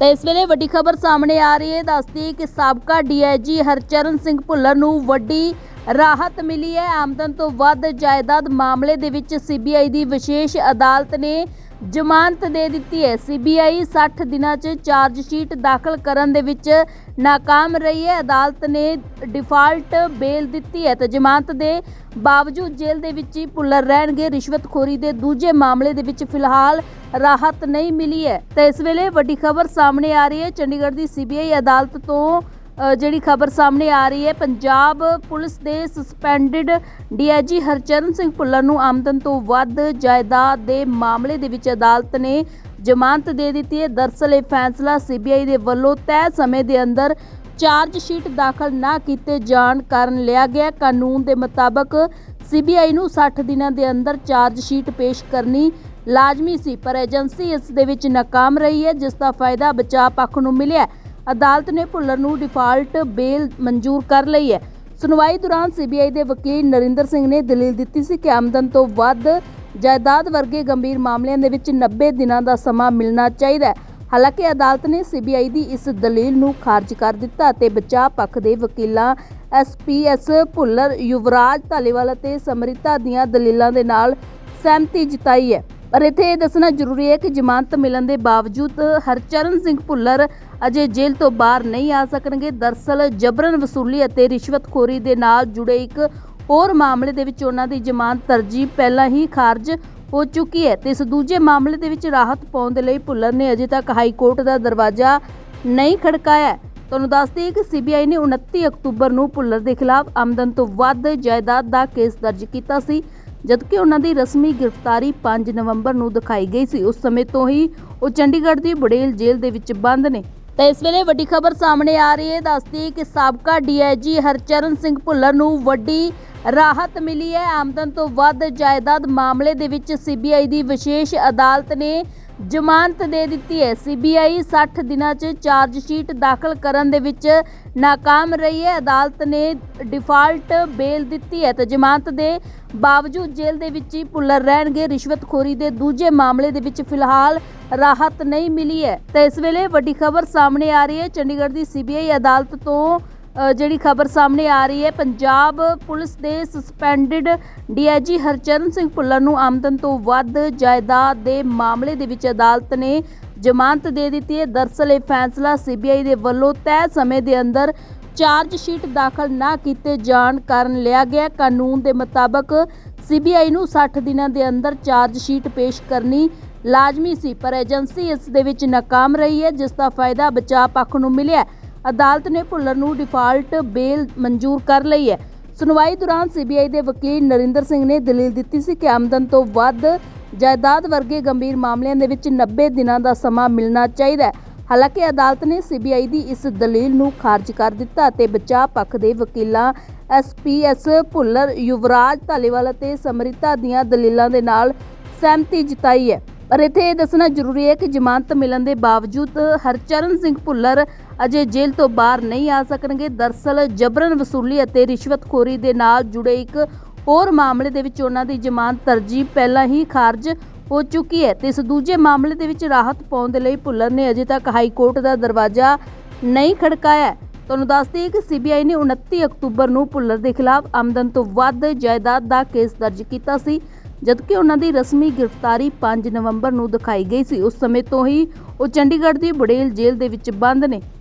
ਤਾਂ ਇਸ ਵੇਲੇ ਵੱਡੀ ਖਬਰ ਸਾਹਮਣੇ ਆ ਰਹੀ ਹੈ। ਦੱਸਦੀ ਕਿ ਸਾਬਕਾ ਡੀਆਈਜੀ ਹਰਚਰਨ ਸਿੰਘ ਭੁੱਲਰ ਨੂੰ ਵੱਡੀ ਰਾਹਤ ਮਿਲੀ ਹੈ। ਆਮਦਨ ਤੋਂ ਵੱਧ ਜਾਇਦਾਦ ਮਾਮਲੇ ਦੇ ਵਿੱਚ ਸੀਬੀਆਈ ਦੀ ਵਿਸ਼ੇਸ਼ ਅਦਾਲਤ ਨੇ ਜ਼ਮਾਨਤ ਦੇ ਦਿੱਤੀ ਹੈ। ਸੀਬੀਆਈ 60 ਦਿਨਾਂ 'ਚ ਚਾਰਜ ਸ਼ੀਟ ਦਾਖਲ ਕਰਨ ਦੇ ਵਿੱਚ ਨਾਕਾਮ ਰਹੀ ਹੈ। ਅਦਾਲਤ ਨੇ ਡਿਫਾਲਟ ਬੇਲ ਦਿੱਤੀ ਹੈ ਤੇ ਜ਼ਮਾਨਤ ਦੇ ਬਾਵਜੂਦ ਜੇਲ੍ਹ ਦੇ ਵਿੱਚ ਹੀ ਭੁੱਲਰ ਰਹਿਣਗੇ। ਰਿਸ਼ਵਤਖੋਰੀ ਦੇ ਦੂਜੇ ਮਾਮਲੇ ਦੇ ਵਿੱਚ ਫਿਲਹਾਲ ਰਾਹਤ ਨਹੀਂ ਮਿਲੀ ਹੈ। ਤਾਂ ਇਸ ਵੇਲੇ ਵੱਡੀ ਖਬਰ ਸਾਹਮਣੇ ਆ ਰਹੀ ਹੈ। ਚੰਡੀਗੜ੍ਹ ਦੀ ਸੀਬੀਆਈ ਅਦਾਲਤ ਤੋਂ ਜਿਹੜੀ ਖਬਰ ਸਾਹਮਣੇ ਆ ਰਹੀ ਹੈ, ਪੰਜਾਬ ਪੁਲਿਸ ਦੇ ਸਸਪੈਂਡਡ ਡੀਆਈਜੀ ਹਰਚਰਨ ਸਿੰਘ ਭੁੱਲਰ ਨੂੰ ਆਮਦਨ ਤੋਂ ਵੱਧ ਜਾਇਦਾਦ ਦੇ ਮਾਮਲੇ ਦੇ ਵਿੱਚ ਅਦਾਲਤ ਨੇ ਜ਼ਮਾਨਤ ਦੇ ਦਿੱਤੀ ਹੈ। ਦਰਸਲ ਇਹ ਫੈਸਲਾ ਸੀਬੀਆਈ ਦੇ ਵੱਲੋਂ ਤੈਅ ਸਮੇਂ ਦੇ ਅੰਦਰ ਚਾਰਜ ਸ਼ੀਟ ਦਾਖਲ ਨਾ ਕੀਤੇ ਜਾਣ ਕਾਰਨ ਲਿਆ ਗਿਆ ਕਾਨੂੰਨ ਦੇ ਮੁਤਾਬਕ ਸੀਬੀਆਈ ਨੂੰ 60 ਦਿਨਾਂ ਦੇ ਅੰਦਰ ਚਾਰਜ ਸ਼ੀਟ ਪੇਸ਼ ਕਰਨੀ ਲਾਜ਼ਮੀ ਸੀ, ਪਰ ਏਜੰਸੀ ਇਸ ਦੇ ਵਿੱਚ ਨਾਕਾਮ ਰਹੀ ਹੈ, ਜਿਸ ਦਾ ਫਾਇਦਾ ਬਚਾਅ ਪੱਖ ਨੂੰ ਮਿਲਿਆ ਅਦਾਲਤ ਨੇ ਭੁੱਲਰ ਨੂੰ ਡਿਫਾਲਟ ਬੇਲ ਮਨਜ਼ੂਰ ਕਰ ਲਈ ਹੈ। ਸੁਣਵਾਈ ਦੌਰਾਨ ਸੀਬੀਆਈ ਦੇ ਵਕੀਲ ਨਰਿੰਦਰ ਸਿੰਘ ਨੇ ਦਲੀਲ ਦਿੱਤੀ ਸੀ ਕਿ ਆਮਦਨ ਤੋਂ ਵੱਧ ਜਾਇਦਾਦ ਵਰਗੇ ਗੰਭੀਰ ਮਾਮਲਿਆਂ ਦੇ ਵਿੱਚ 90 ਦਿਨਾਂ ਦਾ ਸਮਾਂ ਮਿਲਣਾ ਚਾਹੀਦਾ ਹੈ। ਹਾਲਾਂਕਿ ਅਦਾਲਤ ਨੇ ਸੀਬੀਆਈ ਦੀ ਇਸ ਦਲੀਲ ਨੂੰ ਖਾਰਜ ਕਰ ਦਿੱਤਾ ਅਤੇ ਬਚਾਅ ਪੱਖ ਦੇ ਵਕੀਲਾਂ ਐਸਪੀਐਸ ਭੁੱਲਰ, ਯੁਵਰਾਜ ਧਾਲੀਵਾਲ ਅਤੇ ਸਮਰਿਤਾ ਦੀਆਂ ਦਲੀਲਾਂ ਦੇ ਨਾਲ ਸਹਿਮਤੀ ਜਤਾਈ ਹੈ। ਪਰ ਇੱਥੇ ਇਹ ਦੱਸਣਾ ਜ਼ਰੂਰੀ ਹੈ ਕਿ ਜ਼ਮਾਨਤ ਮਿਲਣ ਦੇ ਬਾਵਜੂਦ ਹਰਚਰਨ ਸਿੰਘ ਭੁੱਲਰ ਅਜੇ ਜੇਲ੍ਹ ਤੋਂ ਬਾਹਰ ਨਹੀਂ ਆ ਸਕਣਗੇ ਦਰਸਲ ਜਬਰਨ ਵਸੂਲੀ ਅਤੇ ਰਿਸ਼ਵਤਖੋਰੀ ਦੇ ਨਾਲ ਜੁੜੇ ਇੱਕ ਹੋਰ ਮਾਮਲੇ ਦੇ ਵਿੱਚ ਉਹਨਾਂ ਦੀ ਜ਼ਮਾਨਤ ਤਰਜੀਹ ਪਹਿਲਾਂ ਹੀ ਖਾਰਜ ਹੋ ਚੁੱਕੀ ਹੈ ਤੇ ਇਸ ਦੂਜੇ ਮਾਮਲੇ ਦੇ ਵਿੱਚ ਰਾਹਤ ਪਾਉਣ ਦੇ ਲਈ ਭੁੱਲਰ ਨੇ ਅਜੇ ਤੱਕ ਹਾਈ ਕੋਰਟ ਦਾ ਦਰਵਾਜ਼ਾ ਨਹੀਂ ਖੜਕਾਇਆ ਹੈ। ਤੁਹਾਨੂੰ ਦੱਸ ਦਈਏ ਕਿ ਸੀਬੀਆਈ ਨੇ 29 ਅਕਤੂਬਰ ਨੂੰ ਭੁੱਲਰ ਦੇ ਖਿਲਾਫ ਆਮਦਨ ਤੋਂ ਵੱਧ ਜਾਇਦਾਦ ਦਾ ਕੇਸ ਦਰਜ ਕੀਤਾ ਸੀ ਜਦਕਿ ਉਹਨਾਂ ਦੀ ਰਸਮੀ ਗ੍ਰਿਫਤਾਰੀ 5 ਨਵੰਬਰ ਨੂੰ ਦਿਖਾਈ ਗਈ ਸੀ, ਉਸ ਸਮੇਂ ਤੋਂ ਹੀ ਉਹ ਚੰਡੀਗੜ੍ਹ ਦੀ ਬੜੇਲ ਜੇਲ੍ਹ ਦੇ ਵਿੱਚ ਬੰਦ ਨੇ। ਤਾਂ ਇਸ ਵੇਲੇ ਵੱਡੀ ਖਬਰ ਸਾਹਮਣੇ ਆ ਰਹੀ ਹੈ, ਦੱਸਦੀ ਕਿ ਸਾਬਕਾ ਡੀਆਈਜੀ ਹਰਚਰਨ ਸਿੰਘ ਭੁੱਲਰ ਨੂੰ ਵੱਡੀ ਰਾਹਤ ਮਿਲੀ ਹੈ। ਆਮਦਨ ਤੋਂ ਵੱਧ ਜਾਇਦਾਦ ਮਾਮਲੇ ਦੇ ਵਿੱਚ ਸੀਬੀਆਈ ਦੀ ਵਿਸ਼ੇਸ਼ ਅਦਾਲਤ ਨੇ ਜ਼ਮਾਨਤ ਦੇ ਦਿੱਤੀ ਹੈ। ਸੀਬੀਆਈ 60 ਦਿਨਾਂ 'ਚ ਚਾਰਜ ਸ਼ੀਟ ਦਾਖਲ ਕਰਨ ਦੇ ਵਿੱਚ ਨਾਕਾਮ ਰਹੀ ਹੈ। ਅਦਾਲਤ ਨੇ ਡਿਫਾਲਟ ਬੇਲ ਦਿੱਤੀ ਹੈ ਤੇ ਜ਼ਮਾਨਤ ਦੇ ਬਾਵਜੂਦ ਜੇਲ੍ਹ ਦੇ ਵਿੱਚ ਹੀ ਭੁੱਲਰ ਰਹਿਣਗੇ। ਰਿਸ਼ਵਤਖੋਰੀ ਦੇ ਦੂਜੇ ਮਾਮਲੇ ਦੇ ਵਿੱਚ ਫਿਲਹਾਲ ਰਾਹਤ ਨਹੀਂ ਮਿਲੀ ਹੈ। ਤਾਂ ਇਸ ਵੇਲੇ ਵੱਡੀ ਖਬਰ ਸਾਹਮਣੇ ਆ ਰਹੀ ਹੈ। ਚੰਡੀਗੜ੍ਹ ਦੀ ਸੀਬੀਆਈ ਅਦਾਲਤ ਤੋਂ ਜਿਹੜੀ ਖਬਰ ਸਾਹਮਣੇ ਆ ਰਹੀ ਹੈ, ਪੰਜਾਬ ਪੁਲਿਸ ਦੇ ਸਸਪੈਂਡਡ ਡੀਆਈਜੀ ਹਰਚਰਨ ਸਿੰਘ ਭੁੱਲਰ ਨੂੰ ਆਮਦਨ ਤੋਂ ਵੱਧ ਜਾਇਦਾਦ ਦੇ ਮਾਮਲੇ ਦੇ ਵਿੱਚ ਅਦਾਲਤ ਨੇ ਜ਼ਮਾਨਤ ਦੇ ਦਿੱਤੀ ਹੈ। ਦਰਸਲ ਇਹ ਫੈਸਲਾ ਸੀਬੀਆਈ ਦੇ ਵੱਲੋਂ ਤੈਅ ਸਮੇਂ ਦੇ ਅੰਦਰ ਚਾਰਜ ਸ਼ੀਟ ਦਾਖਲ ਨਾ ਕੀਤੇ ਜਾਣ ਕਾਰਨ ਲਿਆ ਗਿਆ। ਕਾਨੂੰਨ ਦੇ ਮੁਤਾਬਕ ਸੀਬੀਆਈ ਨੂੰ 60 ਦਿਨਾਂ ਦੇ ਅੰਦਰ ਚਾਰਜ ਸ਼ੀਟ ਪੇਸ਼ ਕਰਨੀ ਲਾਜ਼ਮੀ ਸੀ, ਪਰ ਏਜੰਸੀ ਇਸ ਦੇ ਵਿੱਚ ਨਾਕਾਮ ਰਹੀ ਹੈ, ਜਿਸ ਦਾ ਫਾਇਦਾ ਬਚਾਅ ਪੱਖ ਨੂੰ ਮਿਲਿਆ ਅਦਾਲਤ ਨੇ ਭੁੱਲਰ ਨੂੰ ਡਿਫਾਲਟ ਬੇਲ ਮਨਜ਼ੂਰ ਕਰ ਲਈ ਹੈ। ਸੁਣਵਾਈ ਦੌਰਾਨ ਸੀਬੀਆਈ ਦੇ ਵਕੀਲ ਨਰਿੰਦਰ ਸਿੰਘ ਨੇ ਦਲੀਲ ਦਿੱਤੀ ਸੀ ਕਿ ਆਮਦਨ ਤੋਂ ਵੱਧ ਜਾਇਦਾਦ ਵਰਗੇ ਗੰਭੀਰ ਮਾਮਲਿਆਂ ਦੇ ਵਿੱਚ 90 ਦਿਨਾਂ ਦਾ ਸਮਾਂ ਮਿਲਣਾ ਚਾਹੀਦਾ ਹੈ। ਹਾਲਾਂਕਿ ਅਦਾਲਤ ਨੇ ਸੀਬੀਆਈ ਦੀ ਇਸ ਦਲੀਲ ਨੂੰ ਖਾਰਜ ਕਰ ਦਿੱਤਾ ਅਤੇ ਬਚਾਅ ਪੱਖ ਦੇ ਵਕੀਲਾਂ ਐਸਪੀਐਸ ਭੁੱਲਰ, ਯੁਵਰਾਜ ਧਾਲੀਵਾਲ ਅਤੇ ਸਮਰਿਤਾ ਦੀਆਂ ਦਲੀਲਾਂ ਦੇ ਨਾਲ ਸਹਿਮਤੀ ਜਤਾਈ ਹੈ। ਪਰ ਇੱਥੇ ਇਹ ਦੱਸਣਾ ਜ਼ਰੂਰੀ ਹੈ ਕਿ ਜ਼ਮਾਨਤ ਮਿਲਣ ਦੇ ਬਾਵਜੂਦ ਹਰਚਰਨ ਸਿੰਘ ਭੁੱਲਰ ਅਜੇ ਜੇਲ੍ਹ ਤੋਂ ਬਾਹਰ ਨਹੀਂ ਆ ਸਕਣਗੇ ਦਰਸਲ ਜਬਰਨ ਵਸੂਲੀ ਅਤੇ ਰਿਸ਼ਵਤਖੋਰੀ ਦੇ ਨਾਲ ਜੁੜੇ ਇੱਕ ਹੋਰ ਮਾਮਲੇ ਦੇ ਵਿੱਚ ਉਹਨਾਂ ਦੀ ਜ਼ਮਾਨਤ ਤਰਜੀਹ ਪਹਿਲਾਂ ਹੀ ਖਾਰਜ ਹੋ ਚੁੱਕੀ ਹੈ ਤੇ ਇਸ ਦੂਜੇ ਮਾਮਲੇ ਦੇ ਵਿੱਚ ਰਾਹਤ ਪਾਉਣ ਦੇ ਲਈ ਭੁੱਲਰ ਨੇ ਅਜੇ ਤੱਕ ਹਾਈ ਕੋਰਟ ਦਾ ਦਰਵਾਜ਼ਾ ਨਹੀਂ ਖੜਕਾਇਆ ਹੈ। ਤੁਹਾਨੂੰ ਦੱਸ ਦਈਏ ਕਿ ਸੀਬੀਆਈ ਨੇ 29 ਅਕਤੂਬਰ ਨੂੰ ਭੁੱਲਰ ਦੇ ਖਿਲਾਫ ਆਮਦਨ ਤੋਂ ਵੱਧ ਜਾਇਦਾਦ ਦਾ ਕੇਸ ਦਰਜ ਕੀਤਾ ਸੀ ਜਦਕਿ ਉਹਨਾਂ ਦੀ ਰਸਮੀ ਗ੍ਰਿਫਤਾਰੀ 5 ਨਵੰਬਰ ਨੂੰ ਦਿਖਾਈ ਗਈ ਸੀ, ਉਸ ਸਮੇਂ ਤੋਂ ਹੀ ਉਹ ਚੰਡੀਗੜ੍ਹ ਦੀ ਬੜੇਲ ਜੇਲ੍ਹ ਦੇ ਵਿੱਚ ਬੰਦ ਨੇ।